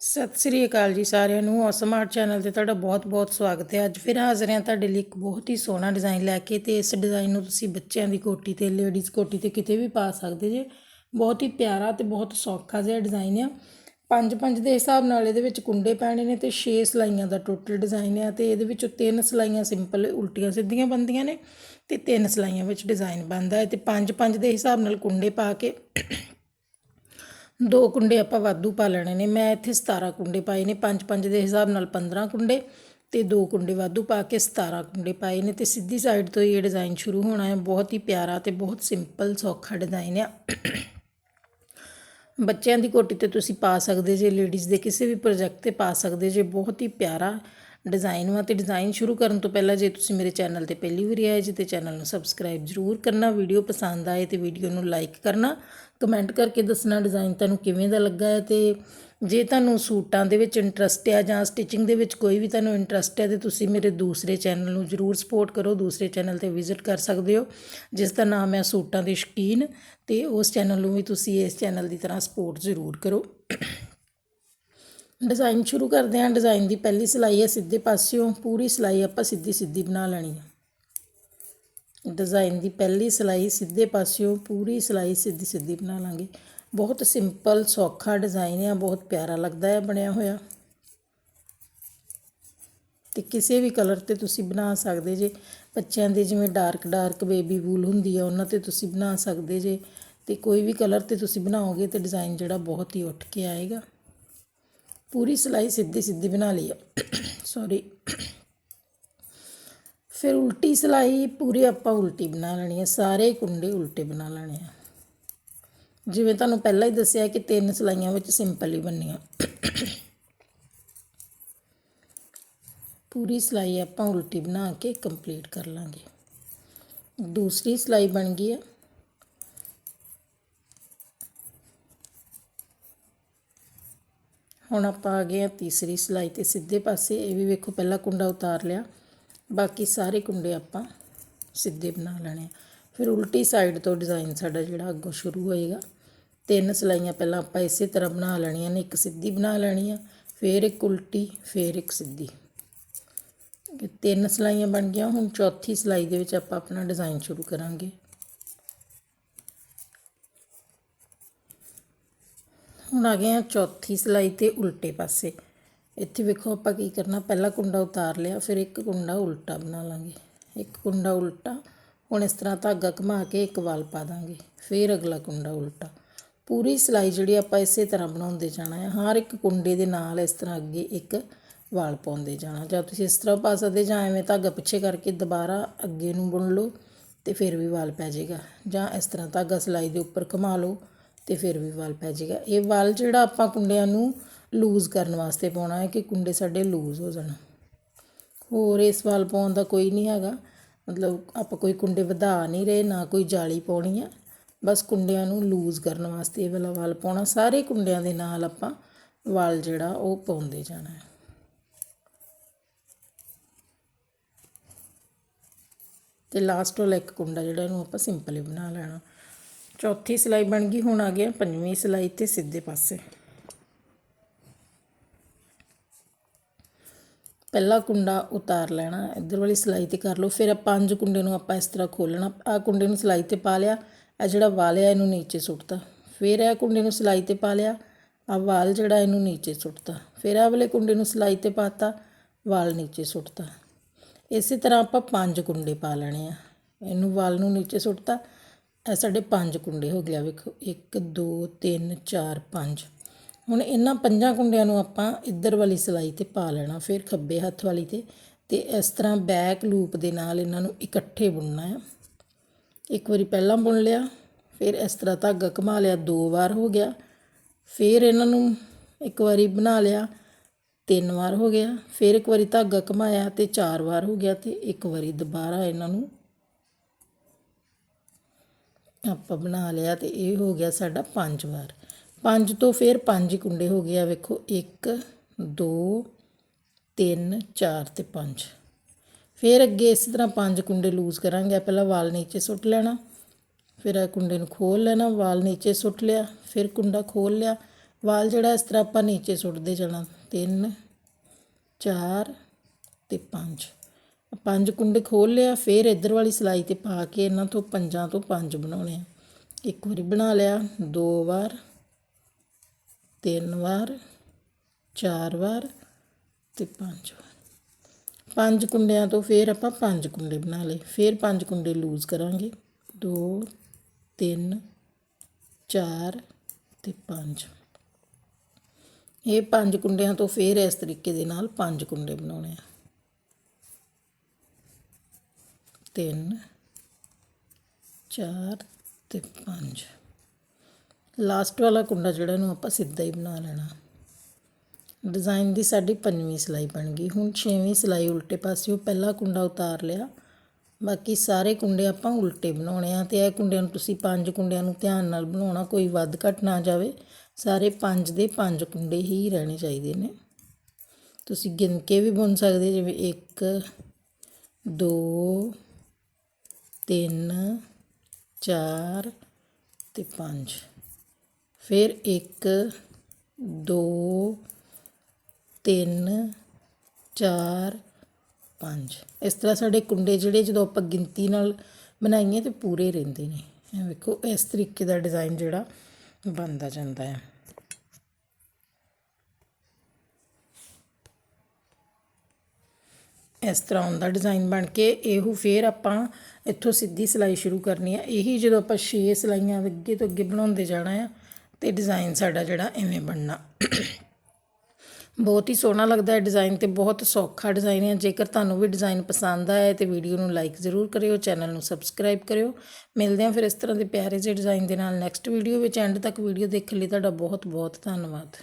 ਸਤਿ ਸ੍ਰੀ ਅਕਾਲ ਜੀ ਸਾਰਿਆਂ ਨੂੰ। ਔਸਮ ਆਰਟ ਚੈਨਲ ਤੇ ਤੁਹਾਡਾ ਬਹੁਤ-ਬਹੁਤ ਸਵਾਗਤ ਹੈ। ਅੱਜ ਫਿਰ ਹਾਜ਼ਰ ਹਾਂ ਤੁਹਾਡੇ ਲਈ ਇੱਕ ਬਹੁਤ ਹੀ ਸੋਹਣਾ ਡਿਜ਼ਾਈਨ ਲੈ ਕੇ ਤੇ ਇਸ ਡਿਜ਼ਾਈਨ ਨੂੰ ਤੁਸੀਂ ਬੱਚਿਆਂ ਦੀ ਕੋਟੀ ਤੇ ਲੇਡੀਜ਼ ਕੋਟੀ ਤੇ ਕਿਤੇ ਵੀ ਪਾ ਸਕਦੇ ਜੇ। ਬਹੁਤ ਹੀ ਪਿਆਰਾ ਤੇ ਬਹੁਤ ਸੌਖਾ ਜਿਹਾ ਡਿਜ਼ਾਈਨ ਆ। ਪੰਜ ਪੰਜ ਦੇ ਹਿਸਾਬ ਨਾਲ ਇਹਦੇ ਵਿੱਚ ਕੁੰਡੇ ਪੈਣੇ ਨੇ ਤੇ 6 ਸਲਾਈਆਂ ਦਾ ਟੋਟਲ ਡਿਜ਼ਾਈਨ ਆ ਤੇ ਇਹਦੇ ਵਿੱਚੋਂ ਤਿੰਨ ਸਲਾਈਆਂ ਸਿੰਪਲ ਉਲਟੀਆਂ ਸਿੱਧੀਆਂ ਬਣਦੀਆਂ ਨੇ ਤੇ ਤਿੰਨ ਸਲਾਈਆਂ ਵਿੱਚ ਡਿਜ਼ਾਈਨ ਬਣਦਾ ਹੈ ਤੇ ਪੰਜ ਪੰਜ ਦੇ ਹਿਸਾਬ ਨਾਲ ਕੁੰਡੇ ਪਾ ਕੇ ਦੋ ਕੁੰਡੇ ਆਪਾਂ ਵਾਧੂ ਪਾ ਲੈਣੇ ਨੇ। ਮੈਂ ਇੱਥੇ 17 ਕੁੰਡੇ ਪਾਏ ਨੇ। 5-5 ਦੇ ਹਿਸਾਬ ਨਾਲ 15 ਕੁੰਡੇ ਤੇ ਦੋ ਕੁੰਡੇ ਵਾਧੂ ਪਾ ਕੇ 17 ਕੁੰਡੇ ਪਾਏ ਨੇ ਤੇ ਸਿੱਧੀ ਸਾਈਡ ਤੋਂ ਹੀ ਇਹ ਡਿਜ਼ਾਈਨ ਸ਼ੁਰੂ ਹੋਣਾ ਹੈ। ਬਹੁਤ ਹੀ ਪਿਆਰਾ ਤੇ ਬਹੁਤ ਸਿੰਪਲ ਸੌਖਾ ਡਿਜ਼ਾਈਨ ਆ। ਬੱਚਿਆਂ ਦੀ ਕੋਟੀ ਤੇ ਤੁਸੀਂ ਪਾ ਸਕਦੇ ਜੇ, ਲੇਡੀਜ਼ ਦੇ ਕਿਸੇ ਵੀ ਪ੍ਰੋਜੈਕਟ ਤੇ ਪਾ ਸਕਦੇ ਜੇ। ਬਹੁਤ ਹੀ ਪਿਆਰਾ ਡਿਜ਼ਾਈਨ ਵਾ ਤੇ ਡਿਜ਼ਾਈਨ ਸ਼ੁਰੂ ਕਰਨ ਤੋਂ ਪਹਿਲਾਂ ਜੇ ਤੁਸੀਂ ਮੇਰੇ ਚੈਨਲ ਤੇ ਪਹਿਲੀ ਵਾਰੀ ਆਏ ਜੀ ਤੇ ਚੈਨਲ ਨੂੰ ਸਬਸਕ੍ਰਾਈਬ ਜ਼ਰੂਰ ਕਰਨਾ, ਵੀਡੀਓ ਪਸੰਦ ਆਏ ਤੇ ਵੀਡੀਓ ਨੂੰ ਲਾਈਕ ਕਰਨਾ, ਕਮੈਂਟ ਕਰਕੇ ਦੱਸਣਾ ਡਿਜ਼ਾਈਨ ਤੁਹਾਨੂੰ ਕਿਵੇਂ ਦਾ ਲੱਗਾ ਹੈ ਤੇ ਜੇ ਤੁਹਾਨੂੰ ਸੂਟਾਂ ਦੇ ਵਿੱਚ ਇੰਟਰਸਟ ਹੈ ਜਾਂ ਸਟਿਚਿੰਗ ਦੇ ਵਿੱਚ ਕੋਈ ਵੀ ਤੁਹਾਨੂੰ ਇੰਟਰਸਟ ਹੈ ਤੇ ਤੁਸੀਂ ਮੇਰੇ ਦੂਸਰੇ ਚੈਨਲ ਨੂੰ ਜਰੂਰ ਸਪੋਰਟ ਕਰੋ, ਦੂਸਰੇ ਚੈਨਲ ਤੇ ਵਿਜ਼ਿਟ ਕਰ ਸਕਦੇ ਹੋ, ਜਿਸ ਦਾ ਨਾਮ ਹੈ ਸੂਟਾਂ ਦੇ ਸ਼ਕੀਨ ਤੇ ਉਸ ਚੈਨਲ ਨੂੰ ਵੀ ਤੁਸੀਂ ਇਸ ਚੈਨਲ ਦੀ ਤਰ੍ਹਾਂ ਸਪੋਰਟ ਜ਼ਰੂਰ ਕਰੋ। ਡਿਜ਼ਾਈਨ ਸ਼ੁਰੂ ਕਰਦੇ ਹਾਂ। ਡਿਜ਼ਾਈਨ ਦੀ ਪਹਿਲੀ ਸਿਲਾਈ ਹੈ ਸਿੱਧੇ ਪਾਸਿਓਂ। ਪੂਰੀ ਸਿਲਾਈ ਆਪਾਂ ਸਿੱਧੀ ਸਿੱਧੀ ਬਣਾ ਲੈਣੀ ਹੈ। ਡਿਜ਼ਾਈਨ ਦੀ ਪਹਿਲੀ ਸਿਲਾਈ ਸਿੱਧੇ ਪਾਸਿਓਂ। ਪੂਰੀ ਸਿਲਾਈ ਸਿੱਧੀ ਸਿੱਧੀ ਬਣਾ ਲਾਂਗੇ। ਬਹੁਤ ਸਿੰਪਲ ਸੌਖਾ ਡਿਜ਼ਾਈਨ ਹੈ। ਬਹੁਤ ਪਿਆਰਾ ਲੱਗਦਾ ਹੈ, ਬਣਿਆ ਹੋਇਆ। ਤੇ ਕਿਸੇ ਵੀ ਕਲਰ ਤੇ ਤੁਸੀਂ ਬਣਾ ਸਕਦੇ ਜੇ। ਬੱਚਿਆਂ ਦੇ ਜਿਵੇਂ ਡਾਰਕ ਡਾਰਕ ਬੇਬੀ ਵੂਲ ਹੁੰਦੀ ਹੈ, ਉਹਨਾਂ ਤੇ ਤੁਸੀਂ ਬਣਾ ਸਕਦੇ ਜੇ। ਤੇ ਕੋਈ ਵੀ ਕਲਰ ਤੇ ਤੁਸੀਂ ਬਣਾਓਗੇ ਤੇ ਡਿਜ਼ਾਈਨ ਜਿਹੜਾ ਬਹੁਤ ਹੀ ਉੱਠ ਕੇ ਆਏਗਾ। ਪੂਰੀ ਸਿਲਾਈ ਸਿੱਧੀ ਸਿੱਧੀ ਬਣਾ ਲਈ ਆ। ਸੌਰੀ ਫਿਰ ਉਲਟੀ ਸਿਲਾਈ ਪੂਰੀ ਆਪਾਂ ਉਲਟੀ ਬਣਾ ਲੈਣੀ ਹੈ ਸਾਰੇ ਕੁੰਡੇ ਉਲਟੇ ਬਣਾ ਲੈਣੇ ਆ। ਜਿਵੇਂ ਤੁਹਾਨੂੰ ਪਹਿਲਾਂ ਹੀ ਦੱਸਿਆ ਕਿ ਤਿੰਨ ਸਿਲਾਈਆਂ ਵਿੱਚ ਸਿੰਪਲ ਹੀ ਬਣਨੀਆਂ। ਪੂਰੀ ਸਿਲਾਈ ਆਪਾਂ ਉਲਟੀ ਬਣਾ ਕੇ ਕੰਪਲੀਟ ਕਰ ਲਾਂਗੇ। ਦੂਸਰੀ ਸਿਲਾਈ ਬਣ ਗਈ ਹੈ ਹੁਣ ਆਪਾਂ ਆ ਗਏ ਆ ਤੀਸਰੀ ਸਿਲਾਈ ਤੇ ਸਿੱਧੇ ਪਾਸੇ, ਇਹ ਵੀ ਵੇਖੋ ਪਹਿਲਾ ਕੁੰਡਾ ਉਤਾਰ ਲਿਆ। ਬਾਕੀ ਸਾਰੇ ਕੁੰਡੇ ਆਪਾਂ ਸਿੱਧੇ ਬਣਾ ਲੈਣੇ ਆ। ਫਿਰ ਉਲਟੀ ਸਾਈਡ ਤੋਂ ਡਿਜ਼ਾਈਨ ਸਾਡਾ ਜਿਹੜਾ ਅੱਗੋਂ ਸ਼ੁਰੂ ਹੋਏਗਾ। ਤਿੰਨ ਸਿਲਾਈਆਂ ਪਹਿਲਾਂ ਆਪਾਂ ਇਸੇ ਤਰ੍ਹਾਂ ਬਣਾ ਲੈਣੀਆਂ ਨੇ, ਇੱਕ ਸਿੱਧੀ ਬਣਾ ਲੈਣੀ ਆ, ਫਿਰ ਇੱਕ ਉਲਟੀ, ਫਿਰ ਇੱਕ ਸਿੱਧੀ। ਤਿੰਨ ਸਿਲਾਈਆਂ ਬਣ ਗਈਆਂ, ਹੁਣ ਚੌਥੀ ਸਿਲਾਈ ਦੇ ਵਿੱਚ ਆਪਾਂ ਆਪਣਾ ਡਿਜ਼ਾਈਨ ਸ਼ੁਰੂ ਕਰਾਂਗੇ। ਹੁਣ ਆ ਗਏ ਆ ਚੌਥੀ ਸਿਲਾਈ ਤੇ ਉਲਟੇ ਪਾਸੇ। ਇੱਥੇ ਵੇਖੋ ਆਪਾਂ ਕੀ ਕਰਨਾ, ਪਹਿਲਾ ਕੁੰਡਾ ਉਤਾਰ ਲਿਆ, ਫਿਰ ਇੱਕ ਕੁੰਡਾ ਉਲਟਾ ਬਣਾ ਲਾਂਗੇ। ਇੱਕ ਕੁੰਡਾ ਉਲਟਾ, ਹੁਣ ਇਸ ਤਰ੍ਹਾਂ ਧਾਗਾ ਘੁਮਾ ਕੇ ਇੱਕ ਵਾਲ ਪਾ ਦਾਂਗੇ, ਫਿਰ ਅਗਲਾ ਕੁੰਡਾ ਉਲਟਾ। ਪੂਰੀ ਸਿਲਾਈ ਜਿਹੜੀ ਆਪਾਂ ਇਸੇ ਤਰ੍ਹਾਂ ਬਣਾਉਂਦੇ ਜਾਣਾ ਹੈ ਹਰ ਇੱਕ ਕੁੰਡੇ ਦੇ ਨਾਲ ਇਸ ਤਰ੍ਹਾਂ ਅੱਗੇ ਇੱਕ ਵਾਲ ਪਾਉਂਦੇ ਜਾਣਾ। ਜਾਂ ਤੁਸੀਂ ਇਸ ਤਰ੍ਹਾਂ ਪਾ ਸਕਦੇ ਜਾਂ ਐਵੇਂ ਧਾਗਾ ਪਿੱਛੇ ਕਰਕੇ ਦੁਬਾਰਾ ਅੱਗੇ ਨੂੰ ਬੁਣ ਲਓ ਤੇ ਫਿਰ ਵੀ ਵਾਲ ਪੈ ਜਾਏਗਾ। ਜਾਂ ਇਸ ਤਰ੍ਹਾਂ ਧਾਗਾ ਸਿਲਾਈ ਦੇ ਉੱਪਰ ਘੁਮਾ ਲਓ ਤੇ ਫਿਰ ਵੀ ਵਾਲ ਪੈ ਜਾਏਗਾ। ਇਹ ਵਾਲ ਜਿਹੜਾ ਆਪਾਂ ਕੁੰਡਿਆਂ ਨੂੰ ਲੂਜ਼ ਕਰਨ ਵਾਸਤੇ ਪਾਉਣਾ ਹੈ ਕਿ ਕੁੰਡੇ ਸਾਡੇ ਲੂਜ਼ ਹੋ ਜਾਣ। ਹੋਰ ਇਸ ਵਾਲ ਪਾਉਣ ਦਾ ਕੋਈ ਨਹੀਂ ਹੈਗਾ। ਮਤਲਬ ਆਪਾਂ ਕੋਈ ਕੁੰਡੇ ਵਧਾ ਨਹੀਂ ਰਹੇ, ਨਾ ਕੋਈ ਜਾਲੀ ਪਾਉਣੀ ਆ ਬਸ ਕੁੰਡਿਆਂ ਨੂੰ ਲੂਜ਼ ਕਰਨ ਵਾਸਤੇ ਇਹ ਵਾਲਾ ਵਾਲ ਪਾਉਣਾ। ਸਾਰੇ ਕੁੰਡਿਆਂ ਦੇ ਨਾਲ ਆਪਾਂ ਵਾਲ ਜਿਹੜਾ ਉਹ ਪਾਉਂਦੇ ਜਾਣਾ ਹੈ। ਤੇ ਲਾਸਟ ਵਾਲਾ ਇੱਕ ਕੁੰਡਾ ਜਿਹੜਾ ਇਹਨੂੰ ਆਪਾਂ ਸਿੰਪਲ ਹੀ ਬਣਾ ਲੈਣਾ। ਚੌਥੀ ਸਿਲਾਈ ਬਣ ਗਈ, ਹੁਣ ਆ ਗਿਆ ਪੰਜਵੀਂ ਸਿਲਾਈ ਤੇ ਸਿੱਧੇ ਪਾਸੇ। ਪਹਿਲਾ ਕੁੰਡਾ ਉਤਾਰ ਲੈਣਾ, ਇੱਧਰ ਵਾਲੀ ਸਿਲਾਈ ਤੇ ਕਰ ਲਓ, ਫਿਰ ਪੰਜ ਕੁੰਡੇ ਨੂੰ ਆਪਾਂ ਇਸ ਤਰ੍ਹਾਂ ਖੋਲਣਾ ਆ ਕੁੰਡੇ ਨੂੰ ਸਿਲਾਈ ਤੇ ਪਾ ਲਿਆ ਆ ਜਿਹੜਾ ਵਾਲ ਆ ਇਹਨੂੰ ਨੀਚੇ ਸੁੱਟਤਾ, ਫਿਰ ਇਹ ਕੁੰਡੇ ਨੂੰ ਸਿਲਾਈ ਤੇ ਪਾ ਲਿਆ ਆ ਵਾਲ ਜਿਹੜਾ ਇਹਨੂੰ ਨੀਚੇ ਸੁੱਟਤਾ, ਫਿਰ ਆ ਵਾਲੇ ਕੁੰਡੇ ਨੂੰ ਸਿਲਾਈ ਤੇ ਪਾਤਾ, ਵਾਲ ਨੀਚੇ ਸੁੱਟਤਾ। ਇਸੇ ਤਰ੍ਹਾਂ ਆਪਾਂ ਪੰਜ ਕੁੰਡੇ ਪਾ ਲੈਣੇ ਆ, ਇਹਨੂੰ ਵਾਲ ਨੂੰ ਨੀਚੇ ਸੁੱਟਤਾ ਇਹ ਸਾਡੇ ਪੰਜ ਕੁੰਡੇ ਹੋ ਗਿਆ ਵੇਖੋ। 1 2 3 4 5 ਹੁਣ ਇਹਨਾਂ ਪੰਜਾਂ ਕੁੰਡਿਆਂ ਨੂੰ ਆਪਾਂ ਇੱਧਰ ਵਾਲੀ ਸਿਲਾਈ ਤੇ ਪਾ ਲੈਣਾ, ਫਿਰ ਖੱਬੇ ਹੱਥ ਵਾਲੀ ਤੇ। ਤੇ ਇਸ ਤਰ੍ਹਾਂ ਬੈਕ ਲੂਪ ਦੇ ਨਾਲ ਇਹਨਾਂ ਨੂੰ ਇਕੱਠੇ ਬੁਣਨਾ ਹੈ ਇੱਕ ਵਾਰੀ ਪਹਿਲਾਂ ਬੁਣ ਲਿਆ, ਫਿਰ ਇਸ ਤਰ੍ਹਾਂ ਧਾਗਾ ਘੁਮਾ ਲਿਆ, ਦੋ ਵਾਰ ਹੋ ਗਿਆ। ਫਿਰ ਇਹਨਾਂ ਨੂੰ ਇੱਕ ਵਾਰੀ ਬਣਾ ਲਿਆ, ਤਿੰਨ ਵਾਰ ਹੋ ਗਿਆ। ਫਿਰ ਇੱਕ ਵਾਰੀ ਧਾਗਾ ਘੁਮਾਇਆ ਤੇ ਚਾਰ ਵਾਰ ਹੋ ਗਿਆ ਤੇ ਇੱਕ ਵਾਰੀ ਦੁਬਾਰਾ ਇਹਨਾਂ ਨੂੰ ਆਪਾਂ ਬਣਾ ਲਿਆ ਤੇ ਇਹ ਹੋ ਗਿਆ ਸਾਡਾ ਪੰਜ ਵਾਰ। ਪੰਜ ਤੋਂ ਫਿਰ ਪੰਜ ਕੁੰਡੇ ਹੋ ਗਏ ਆ। ਵੇਖੋ 1 2 3 4 ਤੇ 5 ਫਿਰ ਅੱਗੇ ਇਸੇ ਤਰ੍ਹਾਂ ਪੰਜ ਕੁੰਡੇ ਲੂਜ਼ ਕਰਾਂਗੇ। ਪਹਿਲਾਂ ਵਾਲ ਨੀਚੇ ਸੁੱਟ ਲੈਣਾ, ਫਿਰ ਇਹ ਕੁੰਡੇ ਨੂੰ ਖੋਲ ਲੈਣਾ, ਵਾਲ ਨੀਚੇ ਸੁੱਟ ਲਿਆ, ਫਿਰ ਕੁੰਡਾ ਖੋਲ ਲਿਆ। ਵਾਲ ਜਿਹੜਾ ਇਸ ਤਰ੍ਹਾਂ ਆਪਾਂ ਨੀਚੇ ਸੁੱਟਦੇ ਜਾਣਾ 3 4 ਤੇ 5 ਪੰਜ ਕੁੰਡੇ ਖੋਲ ਲਿਆ, ਫਿਰ ਇੱਧਰ ਵਾਲੀ ਸਲਾਈ ਤੇ ਪਾ ਕੇ ਇਹਨਾਂ ਤੋਂ ਪੰਜਾਂ ਤੋਂ ਪੰਜ ਬਣਾਉਣੇ ਆ। ਇੱਕ ਵਾਰੀ ਬਣਾ ਲਿਆ, ਦੋ ਵਾਰ, ਤਿੰਨ ਵਾਰ, ਚਾਰ ਵਾਰ ਤੇ ਪੰਜ ਵਾਰ। ਪੰਜ ਕੁੰਡਿਆਂ ਤੋਂ ਫਿਰ ਆਪਾਂ ਪੰਜ ਕੁੰਡੇ ਬਣਾ ਲਏ। ਫਿਰ ਪੰਜ ਕੁੰਡੇ ਲੂਜ਼ ਕਰਾਂਗੇ। 2 3 4 ਤੇ 5 ਇਹ ਪੰਜ ਕੁੰਡਿਆਂ ਤੋਂ ਫਿਰ ਇਸ ਤਰੀਕੇ ਦੇ ਨਾਲ ਪੰਜ ਕੁੰਡੇ ਬਣਾਉਣੇ ਆ। ਤਿੰਨ, ਚਾਰ ਅਤੇ ਪੰਜ। ਲਾਸਟ ਵਾਲਾ ਕੁੰਡਾ ਜਿਹੜਾ ਇਹਨੂੰ ਆਪਾਂ ਸਿੱਧਾ ਹੀ ਬਣਾ ਲੈਣਾ। ਡਿਜ਼ਾਈਨ ਦੀ ਸਾਡੀ ਪੰਜਵੀਂ ਸਿਲਾਈ ਬਣ ਗਈ। ਹੁਣ ਛੇਵੀਂ ਸਿਲਾਈ ਉਲਟੇ ਪਾਸਿਓਂ ਪਹਿਲਾ ਕੁੰਡਾ ਉਤਾਰ ਲਿਆ। ਬਾਕੀ ਸਾਰੇ ਕੁੰਡੇ ਆਪਾਂ ਉਲਟੇ ਬਣਾਉਣੇ ਆ ਤੇ ਇਹ ਕੁੰਡਿਆਂ ਨੂੰ ਤੁਸੀਂ ਪੰਜ ਕੁੰਡਿਆਂ ਨੂੰ ਧਿਆਨ ਨਾਲ ਬਣਾਉਣਾ, ਕੋਈ ਵੱਧ ਘਟ ਨਾ ਜਾਵੇ। ਸਾਰੇ ਪੰਜ ਦੇ ਪੰਜ ਕੁੰਡੇ ਹੀ ਰਹਿਣੇ ਚਾਹੀਦੇ ਨੇ। ਤੁਸੀਂ ਗਿਣ ਕੇ ਵੀ ਬੁਣ ਸਕਦੇ ਜਿਵੇਂ 1 2 ਤਿੰਨ, ਚਾਰ ਅਤੇ ਪੰਜ। ਫਿਰ 1 2 3 4 5 ਇਸ ਤਰ੍ਹਾਂ ਸਾਡੇ ਕੁੰਡੇ ਜਿਹੜੇ ਜਦੋਂ ਆਪਾਂ ਗਿਣਤੀ ਨਾਲ ਬਣਾਈਏ ਤਾਂ ਪੂਰੇ ਰਹਿੰਦੇ ਨੇ। ਇਹ ਵੇਖੋ, ਇਸ ਤਰੀਕੇ ਦਾ ਡਿਜ਼ਾਇਨ ਜਿਹੜਾ ਬਣਦਾ ਜਾਂਦਾ ਆ ਇਸ ਤਰ੍ਹਾਂ ਹੁੰਦਾ ਡਿਜ਼ਾਈਨ ਬਣ ਕੇ ਇਹੋ ਫਿਰ ਆਪਾਂ ਇੱਥੋਂ ਸਿੱਧੀ ਸਿਲਾਈ ਸ਼ੁਰੂ ਕਰਨੀ ਆ। ਇਹੀ ਜਦੋਂ ਆਪਾਂ 6 ਸਿਲਾਈਆਂ ਅੱਗੇ ਤੋਂ ਅੱਗੇ ਬਣਾਉਂਦੇ ਜਾਣਾ ਆ ਤੇ ਡਿਜ਼ਾਈਨ ਸਾਡਾ ਜਿਹੜਾ ਐਵੇਂ ਬਣਨਾ। ਬਹੁਤ ਹੀ ਸੋਹਣਾ ਲੱਗਦਾ ਹੈ ਡਿਜ਼ਾਈਨ ਤੇ ਬਹੁਤ ਸੌਖਾ ਡਿਜ਼ਾਈਨ ਹੈ ਜੇਕਰ ਤੁਹਾਨੂੰ ਵੀ ਡਿਜ਼ਾਈਨ ਪਸੰਦ ਆਇਆ ਤੇ ਵੀਡੀਓ ਨੂੰ ਲਾਈਕ ਜ਼ਰੂਰ ਕਰਿਓ ਚੈਨਲ ਨੂੰ ਸਬਸਕ੍ਰਾਈਬ ਕਰਿਓ। ਮਿਲਦੇ ਹਾਂ ਫਿਰ ਇਸ ਤਰ੍ਹਾਂ ਦੇ ਪਿਆਰੇ ਜਿਹੇ ਡਿਜ਼ਾਈਨ ਦੇ ਨਾਲ ਨੈਕਸਟ ਵੀਡੀਓ ਵਿੱਚ। ਐਂਡ ਤੱਕ ਵੀਡੀਓ ਦੇਖਣ ਲਈ ਤੁਹਾਡਾ ਬਹੁਤ ਬਹੁਤ ਧੰਨਵਾਦ।